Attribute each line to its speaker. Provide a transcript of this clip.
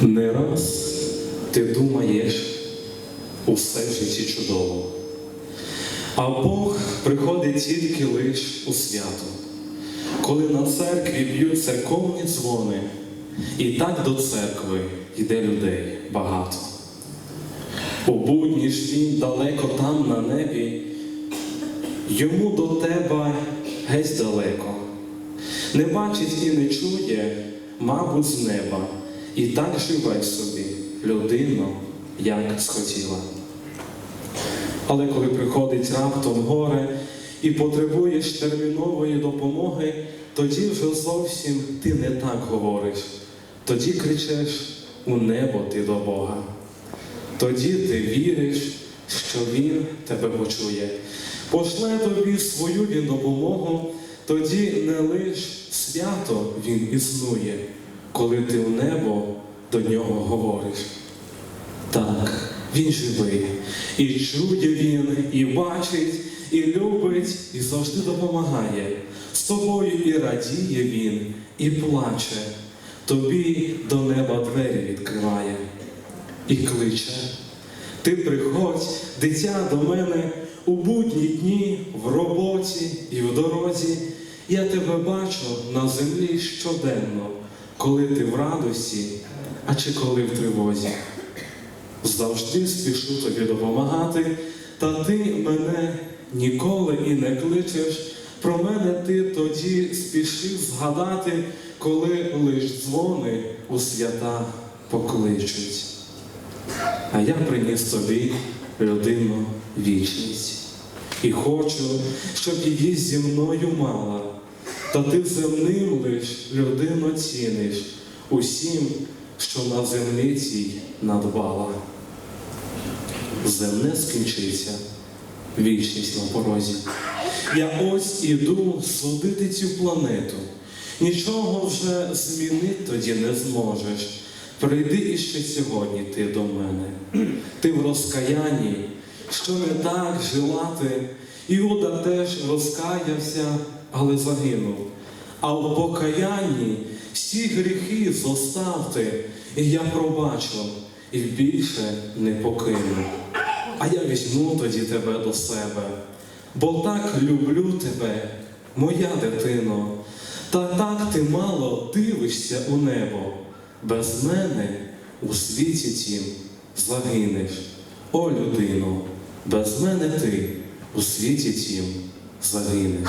Speaker 1: Не раз ти думаєш усе в житті чудово, а Бог приходить тільки лиш у свято, коли на церкві б'ють церковні дзвони, і так до церкви йде людей багато. У будні ж він далеко там на небі, йому до тебе геть далеко. Не бачить і не чує, мабуть, з неба, і так живе собі людина, як схотіла. Але коли приходить раптом горе і потребуєш термінової допомоги, тоді вже зовсім ти не так говориш, тоді кричеш у небо ти до Бога. Тоді ти віриш, що Він тебе почує, пошле тобі свою він допомогу, тоді не лиш свято Він існує, коли ти в небо до нього говориш. Так, він живий, і чує він, і бачить, і любить, і завжди допомагає. З тобою і радіє він, і плаче, тобі до неба двері відкриває і кличе. Ти приходь, дитя до мене у будні дні, в роботі і в дорозі. Я тебе бачу на землі щоденно, коли ти в радості, а чи коли в тривозі. Завжди спішу тобі допомагати, та ти мене ніколи і не кличеш. Про мене ти тоді спішив згадати, коли лиш дзвони у свята покличуть. А я приніс тобі людину вічність. І хочу, щоб її зі мною мала, та ти земним лиш людину ціниш усім, що на землі цій надбала. Земне скінчиться, вічність на порозі. Я ось іду судити цю планету. Нічого вже змінити тоді не зможеш. Прийди іще сьогодні ти до мене. Ти в розкаянні, що не так жила ти. Іуда теж розкаявся, але загинув. А в покаянні всі гріхи зоставте, і я пробачу, і більше не покину. А я візьму тоді тебе до себе, бо так люблю тебе, моя дитино, та так ти мало дивишся у небо. Без мене у світі тім загинеш, о людино, без мене ти у світі тім загинеш.